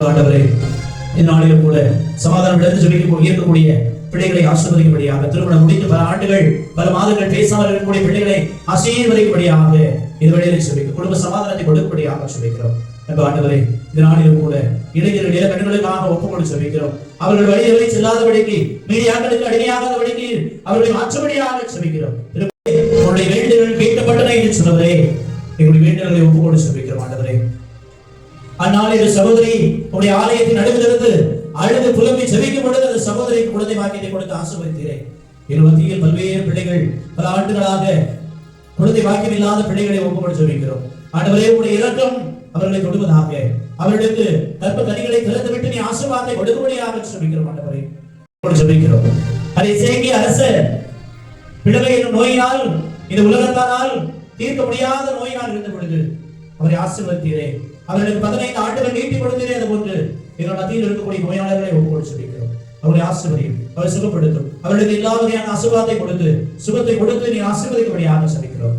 ஆண்டவரே இந்த கூட சமாதானம் இழந்து ஜெபிக்க இருக்கக்கூடிய பிள்ளைகளை ஆசீர்வதிக்கும்படியாக திருமணம் முடித்து பல ஆண்டுகள் பல மாதங்கள் பேசாமல் இருக்கக்கூடிய பிள்ளைகளை ஆசீர்வதிக்கும்படியாக இது வழியிலே சொல்லிக்க குடும்ப சமாதானத்தை கொடுக்கும்படியாக சொல்லிக்கிறோம் நம்ம ஆண்டவரே இதனாலும் கூட இளைஞர்கள் இள கண்களுக்காக ஒப்புக்கொண்டு ஜெபிக்கிறோம். அவர்கள் வழிகளை செல்லாதபடிக்கு மீடியாக்களுக்கு அடிமையாகாதபடிக்கு அவர்களை மாற்றபடியாக ஜெபிக்கிறோம். உங்களுடைய வேண்டுகள் கேட்கப்பட்டன என்று சொன்னவரே எங்களுடைய வேண்டுகளை ஒப்புக்கொண்டு ஜெபிக்கிறோம் ஆண்டவரே. அந்நாளில் சகோதரி உடைய ஆலயத்தின் நடுவிலிருந்து அழுது புலம்பி ஜெபிக்கும் பொழுது அந்த சகோதரி குழந்தை வாக்கியத்தை கொடுத்து ஆசிர்வதிக்கிறேன் இருபத்தியில் பல்வேறு பிள்ளைகள் பல ஆண்டுகளாக குழந்தை வாக்கியம் இல்லாத பிள்ளைகளை ஒப்புக்கொண்டு ஜெபிக்கிறோம் ஆண்டவரே உடைய இரக்கம் அவர்களை தொடுவதாக. அவர்களுக்கு கற்ப கனிகளை திறந்து விட்டு நீ ஆசீர்வாதத்தை கொடுக்கும்படியாக ஜெபிக்கிறோம் ஆண்டவரே. ஒப்புக்கொண்டு ஜெபிக்கிறோம் அதை சேகி அரச பிளவை என்னும் நோயினால் இந்த உலகத்தானால் தீர்க்க முடியாத நோயினால் இருந்த பொழுது அவரை ஆசீர்வதித்தீரே. அவர்களுக்கு பதினைந்து ஆண்டுகள் நீட்டி கொடுத்தீரே அது போன்று எங்கள் மத்தியில் இருக்கக்கூடிய நோயாளர்களை ஒப்புக்கொள்ள சொல்லிக்கிறோம். அவரை ஆசிர்வதியும் அவரை சுகப்படுத்தும். அவர்களுக்கு எல்லா வகையான அசுகத்தை கொடுத்து சுகத்தை கொடுத்து நீ ஆசீர்வதிக்கும்படியாக சொல்லிக்கிறோம்.